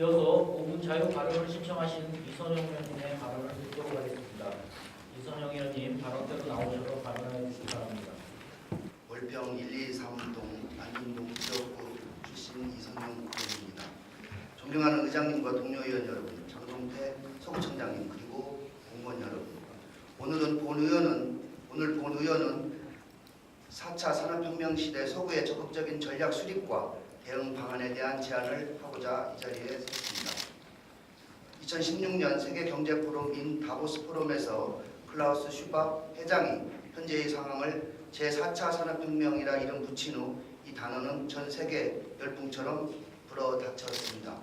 이어서 5분 자유 발언을 신청하신 이선영 의원님의 발언을 듣도록 하겠습니다. 이선영 의원님 발언대로 나오셔서 발언해 주시기 바랍니다. 월평 1, 2, 3동 안중동 지역구 출신 이선영 의원입니다. 존경하는 의장님과 동료 의원 여러분, 장동태 서구청장님 그리고 공무원 여러분. 오늘은 본 의원은 오늘 본 의원은 4차 산업혁명 시대 서구의 적극적인 전략 수립과 대응 방안에 대한 제안을 하고자 이 자리에 섰습니다. 2016년 세계 경제 포럼 인 다보스 포럼에서 클라우스 슈밥 회장이 현재의 상황을 제4차 산업혁명이라 이름 붙인 후 이 단어는 전 세계 열풍처럼 불어닥쳤습니다.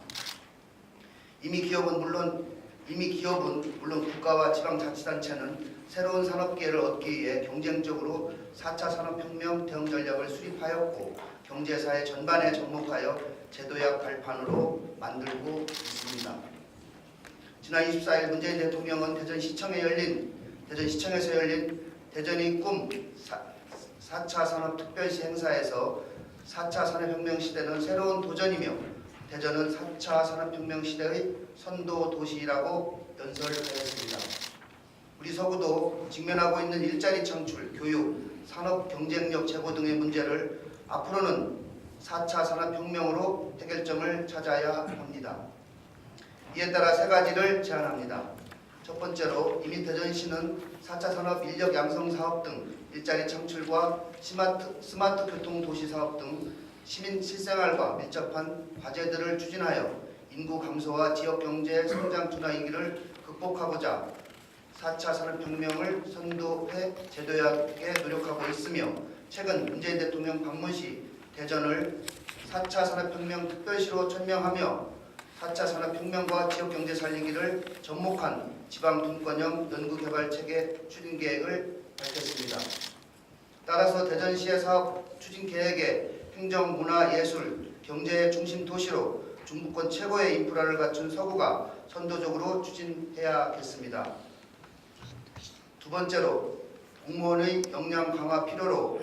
이미 기업은 물론 이미 기업은 물론 국가와 지방자치단체는 새로운 산업 기회를 얻기 위해 경쟁적으로 4차 산업혁명 대응 전략을 수립하였고 경제사회 전반에 접목하여 제도약 발판으로 만들고 있습니다. 지난 24일 문재인 대통령은 대전시청에 열린 대전시청에서 열린 대전이 꿈 4 차 산업특별시 행사에서 4차 산업혁명 시대는 새로운 도전이며 대전은 4차 산업혁명 시대의 선도 도시라고 연설하였습니다. 우리 서구도 직면하고 있는 일자리 창출, 교육, 산업 경쟁력 제고 등의 문제를 앞으로는 4차 산업혁명으로 해결점을 찾아야 합니다. 이에 따라 세 가지를 제안합니다. 첫 번째로 이미 대전시는 4차 산업 인력 양성 사업 등 일자리 창출과 스마트, 스마트 교통 도시 사업 등 시민 실생활과 밀접한 과제들을 추진하여 인구 감소와 지역 경제 성장 둔화 위기를 극복하고자 4차 산업 혁명을 선도해 제도하게 노력하고 있으며 최근 문재인 대통령 방문 시 대전을 4차 산업혁명 특별시로 천명하며 4차 산업혁명과 지역경제 살리기를 접목한 지방분권형 연구개발체계 추진 계획을 밝혔습니다. 따라서 대전시의 사업 추진 계획에 행정, 문화, 예술, 경제의 중심 도시로 중부권 최고의 인프라를 갖춘 서구가 선도적으로 추진해야겠습니다. 두 번째로 공무원의 역량 강화 필요로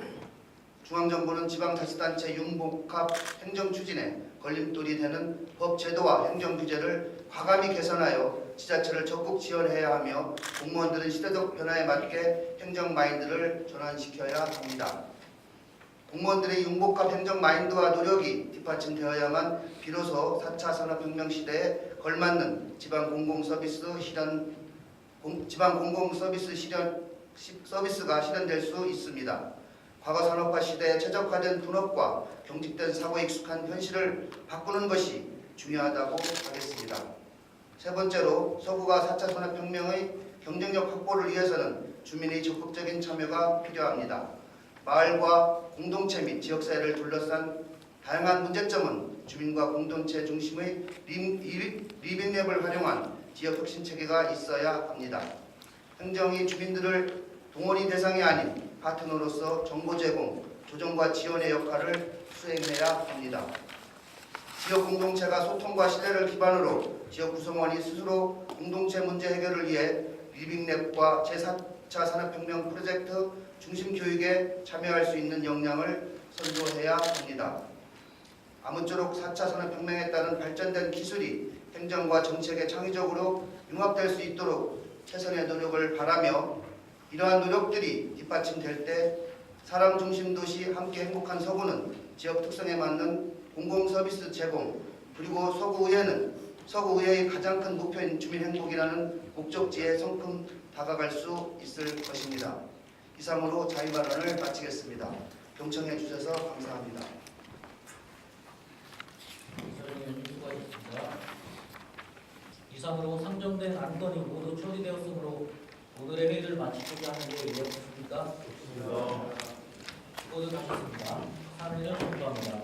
중앙정부는 지방자치단체 융복합 행정 추진에 걸림돌이 되는 법 제도와 행정 규제를 과감히 개선하여 지자체를 적극 지원해야 하며 공무원들은 시대적 변화에 맞게 행정 마인드를 전환시켜야 합니다. 공무원들의 융복합 행정 마인드와 노력이 뒷받침되어야만 비로소 4차 산업혁명 시대에 걸맞는 지방 공공 서비스 실현 공- 지방 공공 서비스 실현 시- 서비스가 실현될 수 있습니다. 과거 산업화 시대에 최적화된 분업과 경직된 사고에 익숙한 현실을 바꾸는 것이 중요하다고 하겠습니다. 세 번째로 서구가 4차 산업혁명의 경쟁력 확보를 위해서는 주민의 적극적인 참여가 필요합니다. 마을과 공동체 및 지역사회를 둘러싼 다양한 문제점은 주민과 공동체 중심의 리빙랩을 활용한 지역 혁신 체계가 있어야 합니다. 행정이 주민들을 동원이 대상이 아닌 파트너로서 정보 제공, 조정과 지원의 역할을 수행해야 합니다. 지역 공동체가 소통과 신뢰를 기반으로 지역 구성원이 스스로 공동체 문제 해결을 위해 리빙랩과 제4차 산업혁명 프로젝트 중심 교육에 참여할 수 있는 역량을 선도해야 합니다. 아무쪼록 4차 산업혁명에 따른 발전된 기술이 행정과 정책에 창의적으로 융합될 수 있도록 최선의 노력을 바라며 이러한 노력들이 뒷받침될 때 사람 중심 도시 함께 행복한 서구는 지역 특성에 맞는 공공 서비스 제공 그리고 서구의회는 서구의회의 가장 큰 목표인 주민 행복이라는 목적지에 성큼 다가갈 수 있을 것입니다. 이상으로 자유 발언을 마치겠습니다. 경청해 주셔서 감사합니다. 이선영 의원님 수고하셨습니다. 이상으로 상정된 안건이 모두 처리되었으므로 오늘의 회의를 마치고자 하는데 이해하셨습니까? 수고들 하셨습니다. 3일은 공부합니다.